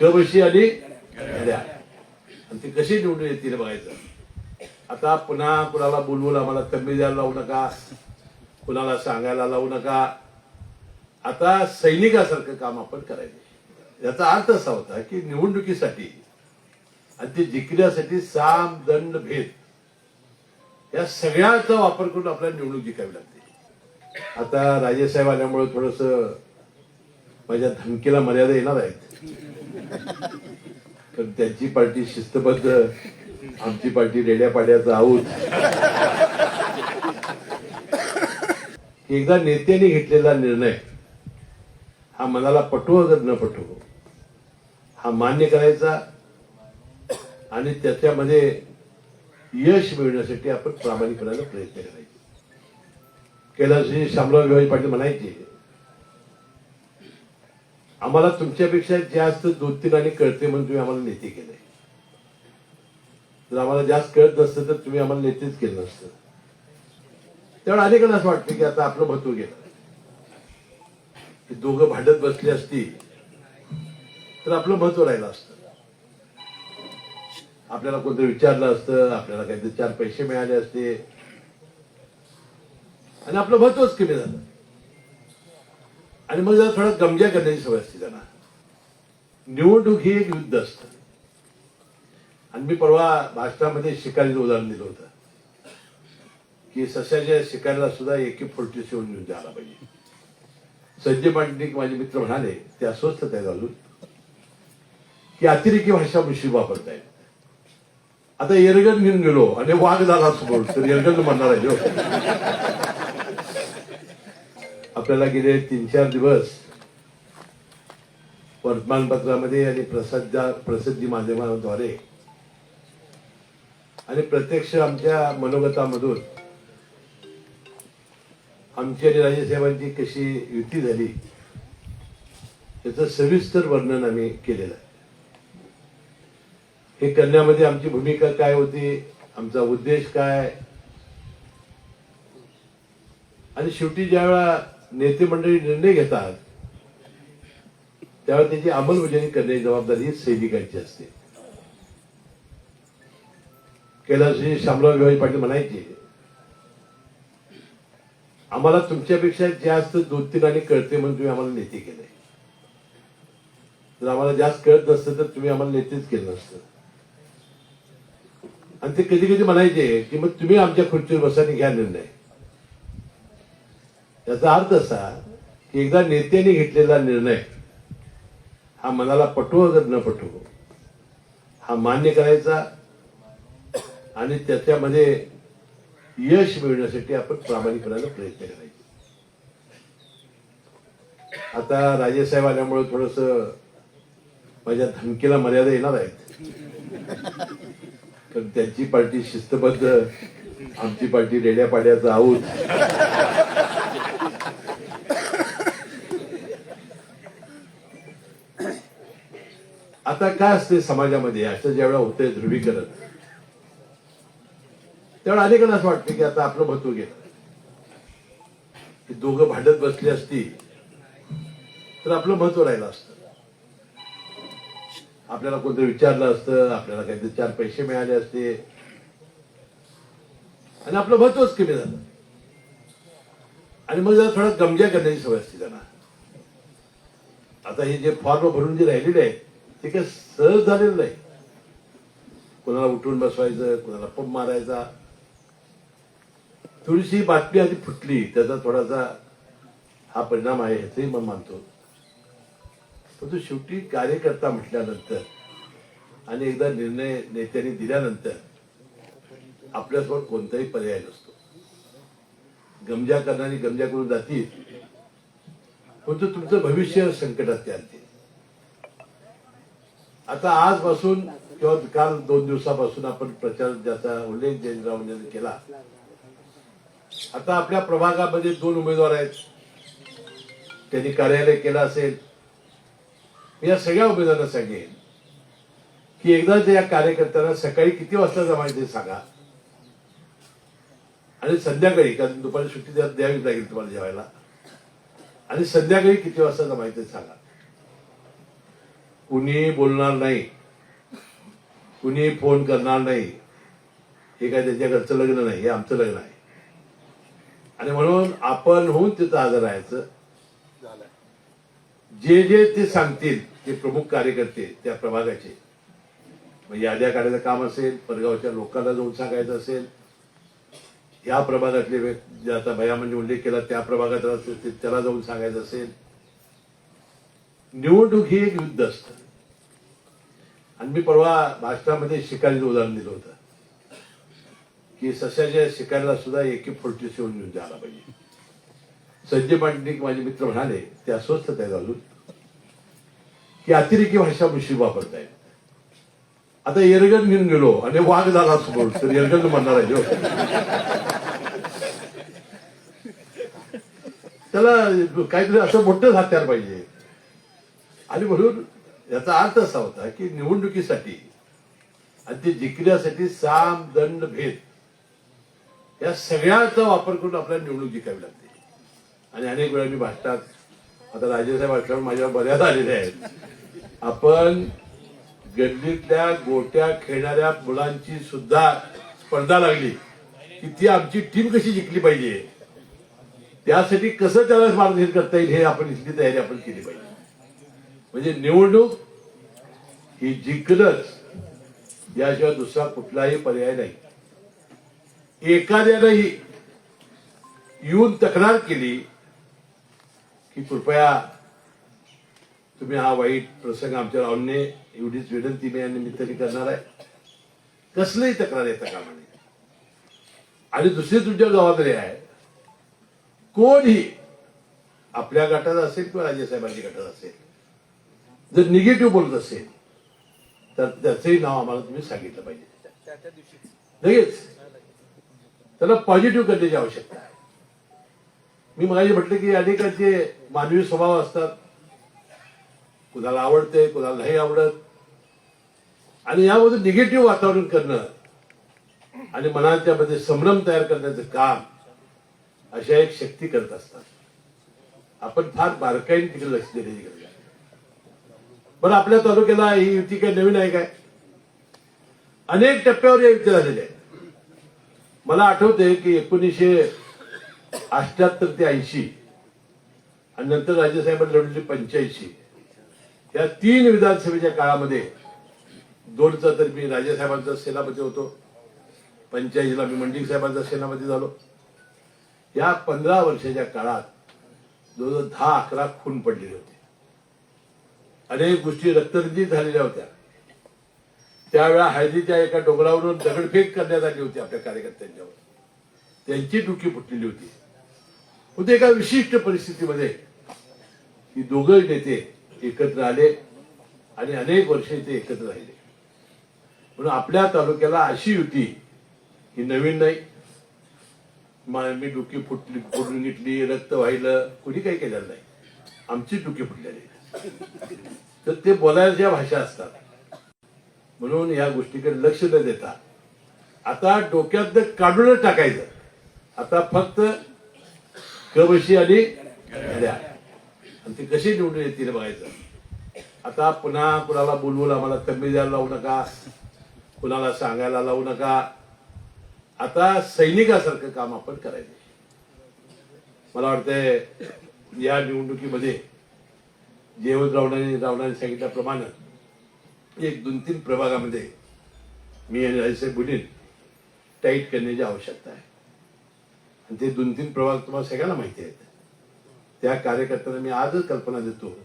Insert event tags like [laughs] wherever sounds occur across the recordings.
कबशी आणि घड्याळ आणि ती कशी निवडून येतील बघायचं. आता पुन्हा कुणाला बोलवून आम्हाला तंबी द्यायला लावू नका. कुणाला सांगायला लावू नका. आता सैनिकासारखं काम आपण करायचं. याचा अर्थ असा होता की निवडणुकीसाठी आणि ते जिंकण्यासाठी साम दंड भेद या सगळ्याचा वापर करून आपल्याला निवडणूक जिंकावी लागते. आता राजेसाहेब आल्यामुळे थोडस माझ्या धमकीला मर्यादा येणार आहेत. पण त्यांची पार्टी शिस्तबद्ध. आमची पार्टी रेड्या पाड्याचा आहोत एकदा नेत्याने घेतलेला निर्णय हा मनाला पटो अगर न पटो हा मान्य करायचा आणि त्याच्यामध्ये यश मिळवण्यासाठी आपण प्रामाणिकपणाने प्रयत्न करायचे. कैलासजी शामराव विभाजी पाटील म्हणायचे आम्हाला तुमच्यापेक्षा जास्त दोन तीन आणि कळते म्हणून तुम्ही आम्हाला नेते केले जर आम्हाला जास्त कळत नसतं तर तुम्ही आम्हाला नेतेच केलं नसतं. त्यामुळे अनेकांना असं वाटतं की आता आपलं महत्त्व गेलं. की दोघं भांडत बसली असती तर आपलं महत्त्व राहिलं असतं. आपल्याला कोणतं विचारलं असतं आपल्याला काहीतरी चार पैसे मिळाले असते. आणि आपलं महत्वच कमी झालं. आणि मग जरा थोडा गमजा करण्याची सवय असते त्यांना. निवडणूक ही एक युद्ध असतं. आणि मी परवा भाषणामध्ये शिकारीचं उदाहरण दिलं होतं. की सस्याच्या शिकारीला सुद्धा एके फोर्टी सेवन घेऊन जायला पाहिजे. संजय पांडिक माझे मित्र म्हणाले ते अस्वस्थ आहे घालून की अतिरेकी भाषा मुशी वापरतायत आता एरगन घेऊन गेलो आणि वाघ झाला समोर तर एरगन म्हणणार आहे हो. आपल्याला गेले तीन चार दिवस वर्तमानपत्रामध्ये आणि प्रसिद्ध प्रसिद्धी माध्यमांद्वारे. आणि प्रत्यक्ष आमच्या मनोगतामधून आमची आणि राजेसाहेबांची कशी युती झाली याचं सविस्तर वर्णन आम्ही केलेलं आहे. हे करण्यामध्ये आमची भूमिका काय होती आमचा उद्देश काय? आणि शेवटी ज्यावेळा नेते मंडळी निर्णय घेतात त्यावेळी त्याची अंमलबजावणी करण्याची जबाबदारी सैनिकांची असते. कैलासजी शामराव विभाजी पाटील म्हणायचे आम्हाला तुमच्यापेक्षा जास्त दोन तीन आणि कळते म्हणून तुम्ही आम्हाला नेते केले. जर आम्हाला जास्त कळत नसतं तर तुम्ही आम्हाला नेतेच केलं नसतं. आणि ते कधी कधी म्हणायचे की मग तुम्ही आमच्या खुर्चीवर बसाने घ्या निर्णय. याचा अर्थ असा की एकदा नेत्याने घेतलेला निर्णय हा मनाला पटो अगर न पटो हा मान्य करायचा आणि त्याच्यामध्ये यश मिळवण्यासाठी आपण प्रामाणिकपणाने प्रयत्न करायचे. आता राजेसाहेब आल्यामुळे थोडस माझ्या धमकीला मर्यादा येणार आहेत. पण त्यांची पार्टी शिस्तबद्ध आमची पार्टी रेड्या पाड्याचा आहोत आता काय असते समाजामध्ये? असं ज्यावेळेला होतंय ध्रुवीकरण त्यावेळेला अनेकांना असं वाटतं की आता आपलं महत्त्व घेत दोघं भांडत बसली असती तर आपलं महत्त्व राहिलं असतं. आपल्याला कोणतं विचारलं असतं आपल्याला काहीतरी चार पैसे मिळाले असते. आणि आपलं महत्वच कमी झालं. आणि मग जरा थोडा गमजा करण्याची सवय असते त्यांना. आता हे जे फॉर्म भरून जे राहिलेले आहेत हे काय सहज झालेलं नाही. कोणाला उठून बसवायचं कोणाला पंप मारायचा. थोडीशी बातमी आधी फुटली त्याचा थोडासा हा परिणाम आहे ह्याचंही मन मानतो. परंतु शेवटी कार्यकर्ता म्हटल्यानंतर आणि एकदा निर्णय नेत्यांनी दिल्यानंतर आपल्यासमोर कोणताही पर्याय नसतो. गमजा करणारी गमजा करून जातील परंतु तुमचं भविष्य संकटात ते आणतील. आता आजपासून किंवा काल दोन दिवसापासून आपण प्रचार ज्याचा उल्लेख जयंतराव यांनी केला आता आपल्या प्रभागामध्ये दोन उमेदवार आहेत. त्यांनी कार्यालय केलं असेल. मी या सगळ्या उमेदवारांना सांगेन की एकदा त्या कार्यकर्त्यांना सकाळी किती वाजता जमायचे ते सांगा. आणि संध्याकाळी कारण दुपारी सुट्टी द्यावी लागेल तुम्हाला जेवायला. आणि संध्याकाळी किती वाजता जमायचे ते सांगा. कुणी बोलणार नाही. कुणी फोन करणार नाही. हे काय त्याच्या घरचं लग्न नाही हे आमचं लग्न आहे. आणि म्हणून आपण होऊन तिथं हजर राहायचं. जे जे ते सांगतील ते प्रमुख कार्यकर्ते त्या प्रभागाचे. मग याद्या काढायचं काम असेल परगावच्या लोकांना जाऊन सांगायचं असेल. या प्रभागातले व्यक्ती आता भयामध्ये उल्लेख केला त्या प्रभागात त्याला जाऊन सांगायचं असेल. निवडणूक ही एक युद्ध असतं. आणि मी परवा भाषणामध्ये शिकारीचं उदाहरण दिलं होतं. की सस्याच्या शिकारीला सुद्धा एके फोर्टी सेवन घेऊन द्यायला पाहिजे. संजय पांडिक माझे मित्र म्हणाले ते अस्वस्थ आहेत अजून. की अतिरेकी भाषा मुशी वापरतायत. आता एरगण घेऊन गेलो आणि वाघ झाला समोर तर एरगण म्हणणार आहे जो. त्याला काहीतरी असं मोठंच हत्यार पाहिजे. आणि म्हणून याचा अर्थ असा होता की निवडणुकीसाठी आणि ते जिंकण्यासाठी साम दंड भेद या सगळ्याचा वापर करून आपल्याला निवडणूक जिंकावी लागते. आणि अनेक वेळा मी भाषणात आता राजेसाहेब भाषणावर माझ्यावर बऱ्याच आलेल्या आहेत. आपण गल्लीतल्या गोट्या खेळणाऱ्या मुलांची सुद्धा स्पर्धा लागली की ती आमची टीम कशी जिंकली पाहिजे? त्यासाठी कसं त्याला मार्गदर्शन करता येईल हे आपण इथली तयारी आपण केली पाहिजे. म्हणजे निवडणूक ही जिंकलंच याशिवाय दुसरा कुठलाही पर्याय नाही. एखाद्यानंही येऊन तक्रार केली की कृपया तुम्ही हा वाईट प्रसंग आमच्या आणणे एवढीच विनंती मी या निमित्ताने करणार आहे. कसलंही तक्रार येता कामा नये. आणि दुसरी तुमच्या जबाबदारी आहे. कोणही आपल्या गटात असेल किंवा राजेसाहेबांच्या गटात असेल जर निगेटिव्ह बोलत असेल तर त्याचंही नाव आम्हाला तुम्ही सांगितलं पाहिजे. लगेच. त्याला पॉझिटिव्ह करण्याची आवश्यकता आहे. मी मला म्हटलं की अनेकांचे मानवी स्वभाव असतात. कुणाला आवडते कुणाला नाही आवडत. आणि यामध्ये निगेटिव्ह वातावरण करणं आणि मनाच्या मध्ये संभ्रम तयार करण्याचं काम अशा एक शक्ती करत असतात. आपण फार बारकाईने तिकडे लक्ष देण्याची गरज आहे. बरं आपल्या तालुक्याला ही युती काय नवीन आहे काय? अनेक टप्प्यावर या युती झालेल्या आहेत. मला आठवते की एकोणीसशे अष्ट्याहत्तर ते ऐंशी आणि नंतर राज्यसाहेबांनी लढवली पंच्याऐंशी. या तीन विधानसभेच्या काळामध्ये दोनचा तर मी राजेसाहेबांचा सेनापती होतो. पंच्याऐंशीला मी मंडिक साहेबांचा सेनापती झालो. या पंधरा वर्षाच्या काळात जवळजवळ दहा अकरा खून पडलेले होते. अनेक गोष्टी रक्तरंजित झालेल्या होत्या. त्यावेळा हळदीच्या एका डोंगरावरून दगडफेक करण्यात आली होती आपल्या कार्यकर्त्यांच्यावर. त्यांची डुकी फुटलेली होती. होते एका विशिष्ट परिस्थितीमध्ये ही दोघं नेते एकत्र आले आणि अनेक वर्षे ते एकत्र राहिले. म्हणून आपल्या तालुक्याला अशी युती ही नवीन नाही. मा- मी डुकी फुटली फुटून घेतली रक्त वाहिलं कुणी काही केलेलं नाही. आमची डुकी फुटलेली आहे. तर ते बोलायच्या भाषा असतात. म्हणून या गोष्टीकडे लक्ष न देता आता डोक्यात काढूनच टाकायचं. आता फक्त कबशी आणि घड्या. आणि ती कशी निवडून येतील बघायचं. आता पुन्हा कुणाला बोलवून आम्हाला तंबी द्यायला लावू नका. कुणाला सांगायला लावू नका. आता सैनिकासारखं काम आपण करायचं. मला वाटतंय या निवडणुकीमध्ये जेवणरावणाने रावणाने सांगितल्याप्रमाणे एक दोन तीन प्रभागामध्ये मी आणि राजेसाहेब बोलीन टाईट करण्याची आवश्यकता आहे. आणि ते दोन तीन प्रभाग तुम्हाला सगळ्यांना माहिती आहेत. त्या कार्यकर्त्यांना मी आजच कल्पना देतो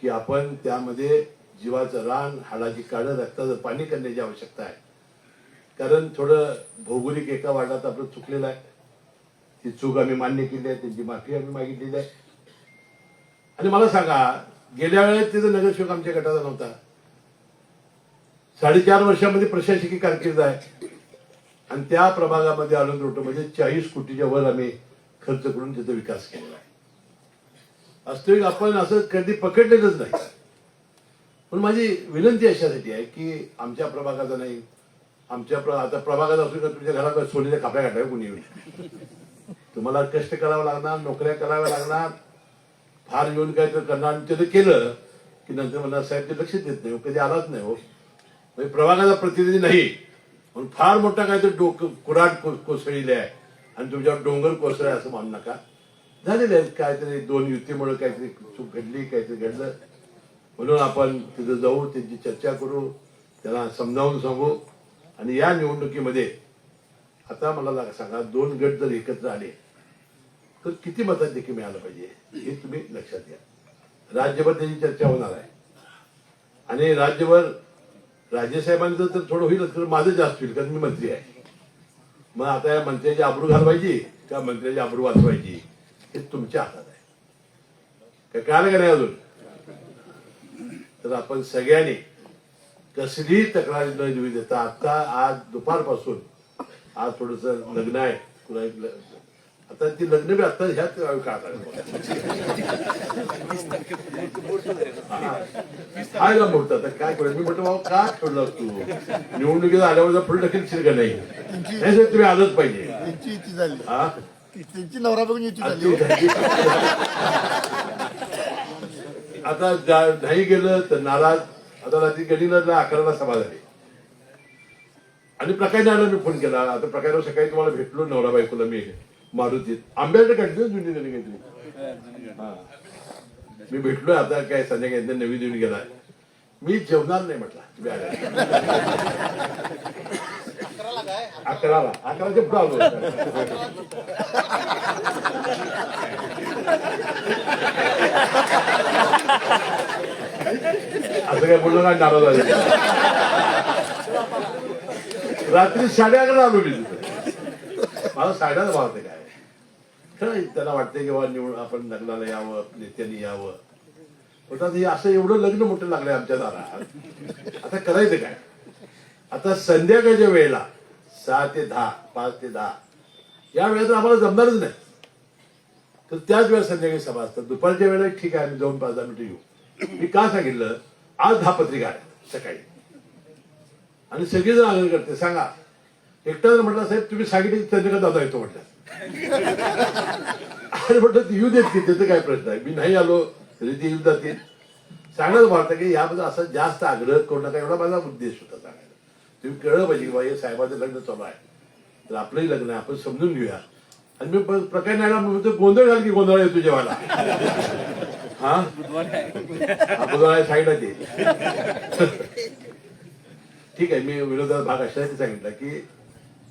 की आपण त्यामध्ये जीवाचं रान हाडाची काढं रक्ताचं पाणी करण्याची आवश्यकता आहे. कारण थोडं भौगोलिक एका वार्डात आपलं चुकलेलं आहे. ती चूक आम्ही मान्य केली आहे त्यांची माफी आम्ही मागितलेली आहे. आणि मला सांगा गेल्या वेळेस तिथं नगरसेवक आमच्या गटाचा नव्हता. साडेचार वर्षामध्ये प्रशासकीय कारकीर्द आहे. आणि त्या प्रभागामध्ये आनंद रोटो म्हणजे चाळीस कोटीच्या वर आम्ही खर्च करून तिथं विकास केलेला आहे. वास्तविक आपण असं कधी पकडलेलंच नाही. पण माझी विनंती अशासाठी आहे की आमच्या प्रभागाचा नाही आमच्या प्र- आता प्रभागात असू का तुमच्या घरात सोनीच्या खाप्या काढाव्या कोणी येऊन तुम्हाला कष्ट करावं लागणार नोकऱ्या कराव्या लागणार फार येऊन काय तर करणार? आणि ते केलं की नंतर मला साहेब ते लक्ष देत नाही हो, कधी आलाच नाही हो. म्हणजे प्रभागाचा प्रतिनिधी नाही. म्हणून फार मोठा काहीतरी डोकं कुराट को- आहे आणि तुमच्यावर डोंगर कोसळ आहे असं मानू नका. झालेले आहेत काहीतरी दोन युतीमुळे काहीतरी चूक घडली काहीतरी घडलं. म्हणून आपण तिथं जाऊ त्यांची चर्चा करू त्यांना समजावून सांगू. आणि या निवडणुकीमध्ये आता मला सांगा दोन गट जर एकत्र आले तर किती मतात देखील मिळालं पाहिजे हे तुम्ही लक्षात घ्या. राज्यभर त्याची चर्चा होणार आहे. आणि राज्यभर राजेसाहेबांचं तर थोडं होईल तर माझं जास्त होईल कारण मी मंत्री आहे. मग आता या मंत्र्याची आबरू घालवायची का मंत्र्याची आबरू वाचवायची हे तुमच्या हातात आहे. काय कळालं का नाही अजून? तर आपण सगळ्यांनी कसलीही तक्रार न देऊ देता आता आज दुपारपासून आज थोडस लग्न आहे कुणा आता ती लग्न बी आता ह्याच काय का मुहूर्त आता काय करू? मी म्हटलं बाबा का ठेवलं तू? निवडणुकीत आल्यावर फुल ढकलशील का नाही? नाही साहेब, तुम्ही आलंच पाहिजे. त्यांची झाली. हा? नवरा बघून युती झाली हो. आता जा- नाही गेलं तर नाराज. आता रात्री गडीला अकराला सभा झाली. आणि प्रकाश नानाने फोन केला. आता प्रकाश सकाळी तुम्हाला भेटलो नवरा बायकोला मी. मारुतीत. आंब्याचं कंटिन्यू जुनी जुनी काहीतरी. हा. मी भेटलोय आता काय संध्याकाळी एकदा नवी देऊन गेला मी जेवणार नाही म्हटला. अकराला. अकराच्या पुढे आलो. असं काय बोललो काय नाराज रात्री साडे अकरा आलो मी. माझा सायडाच साड्याला ते काय खरं त्याला वाटतंय की निवड आपण लग्नाला यावं नेत्यांनी यावं. म्हणतात हे असं एवढं लग्न मोठं लागलंय आमच्या दारात. आता करायचं काय? आता संध्याकाळच्या वेळेला सहा ते दहा पाच ते दहा या वेळेत आम्हाला जमणारच नाही. तर त्याच वेळेला संध्याकाळी सभा असतात दुपारच्या वेळेला ठीक आहे आम्ही जाऊन पाच दहा मिनिटं येऊ. मी का सांगितलं? आज दहा पत्रिका आहे सकाळी. आणि सगळेजण आग्रह करते सांगा एकटा म्हटलं साहेब तुम्ही सांगितलं की दादा येतो म्हटलं. आणि म्हटलं ते येऊ देत की त्याचा काय प्रश्न आहे? मी नाही आलो तरी ते येऊन जातील. सांगण्याचं वाटतं की याबद्दल असा जास्त आग्रह करू नका एवढा माझा उद्देश होता सांगायला. तुम्ही कळलं पाहिजे की बा हे साहेबाचं लग्न चालू आहे. तर आपलंही लग्न आहे आपण समजून घेऊया. आणि मी प्रकाश नायला म्हणतो गोंधळ झाला की गोंधळ येतो जेवायला. हा? हा बुधवार सांगितलं ते ठीक आहे मी विरोधात भाग अशासाठी सांगितला की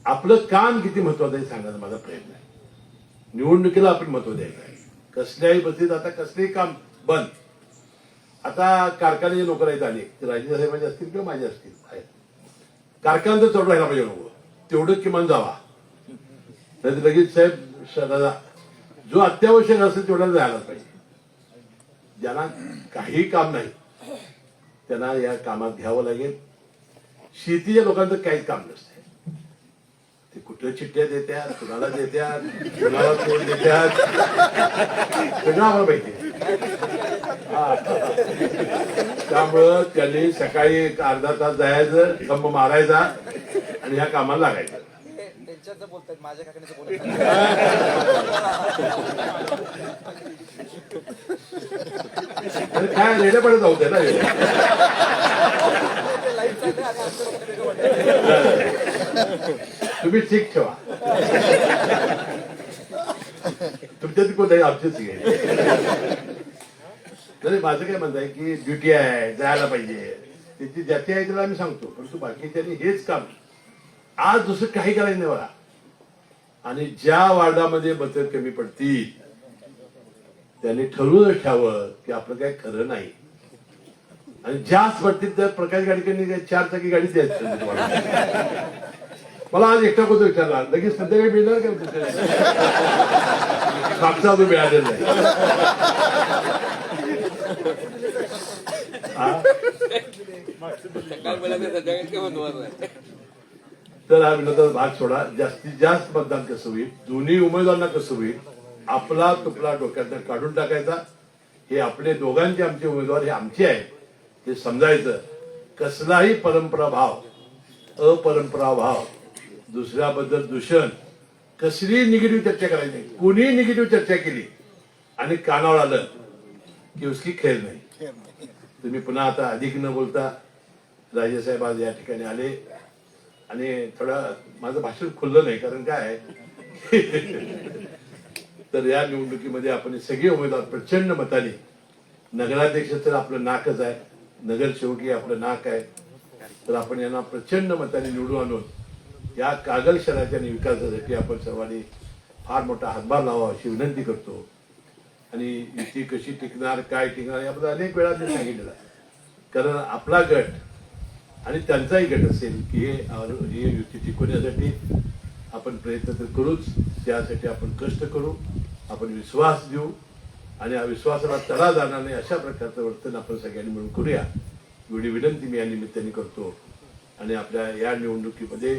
आपलं काम किती महत्वाचं आहे सांगायचा माझा प्रयत्न आहे. निवडणुकीला आपण महत्त्व द्यायचं आहे. कसल्याही परिस्थितीत आता कसलेही काम बंद. आता कारखान्याचे नोकर आहेत आले ते राजेंद्र साहेबांचे असतील किंवा माझे असतील कारखान तर चढ राहिला पाहिजे नको तेवढं किमान जावा. नाही लगेच साहेब शहराला जो अत्यावश्यक असेल तेवढा जायला पाहिजे. ज्यांना काही काम नाही त्यांना या कामात घ्यावं लागेल. शेतीच्या लोकांचं काहीच काम नसतं. ते कुठल्या चिठ्ठ्या देत्यात कुणाला देत्यात कुणाला तोड देत्यात? सगळं आम्हाला माहिती हा. त्यामुळं त्यांनी सकाळी एक अर्धा तास जायचं खंब मारायचा आणि ह्या कामाला लागायचं. बोलतात माझ्या काय रेड्या पडत जाऊ ना हे. तुम्ही ठीक ठेवा. तुमच्या कोणताही आमचीच नाही माझं काय म्हणत आहे की ड्युटी आहे जायला पाहिजे. त्याची ज्याची आहे त्याला आम्ही सांगतो परंतु बाकीच्यांनी हेच काम. आज दुसरं काही करायचं नाही मला आणि ज्या वार्डामध्ये बचत कमी पडतील त्यांनी ठरवूनच ठेवावं की आपलं काय खरं नाही. आणि जास्त पडतील तर प्रकाश गाडीकरांनी चार चाकी गाडी द्यायची. मला आज एकटा कोणतं विचारला? लगेच संध्याकाळी मिळणार का मागचा अजून मिळालेला नाही. हा? तर हा विनोदाचा भाग सोडा. जास्तीत जास्त मतदान कसं होईल? दोन्ही उमेदवारांना कसं होईल? आपला तुपला डोक्यातनं काढून टाकायचा हे आपले दोघांचे आमचे उमेदवार हे आमचे आहेत हे समजायचं. कसलाही परंपरा भाव अपरंपरा भाव दुसऱ्याबद्दल दूषण. कसली निगेटिव्ह चर्चा करायची नाही. कोणी निगेटिव्ह चर्चा केली आणि कानावर आलं की उसकी खेळ नाही. तुम्ही पुन्हा आता अधिक न बोलता राजेसाहेब आज या ठिकाणी आले आणि थोडं माझं भाषण खुललं नाही कारण काय आहे? [laughs] तर या निवडणुकीमध्ये आपण सगळे उमेदवार प्रचंड मताने नगराध्यक्ष तर आपलं नाकच आहे नगरसेवकी आपलं नाक आहे. तर आपण यांना प्रचंड मताने निवडून आणून या कागल शहराच्या विकासासाठी आपण सर्वांनी फार मोठा हातभार लावा अशी विनंती करतो. आणि युती कशी टिकणार काय टिकणार याबद्दल अनेक वेळा मी सांगितलेलं आहे. कारण आपला गट आणि त्यांचाही गट असेल की हे हे युती टिकवण्यासाठी आपण प्रयत्न तर करूच त्यासाठी आपण कष्ट करू आपण विश्वास देऊ आणि या विश्वासाला तडा जाणार नाही अशा प्रकारचं वर्तन आपण सगळ्यांनी मिळून करूया. एवढी विनंती मी या निमित्ताने करतो. आणि आपल्या या निवडणुकीमध्ये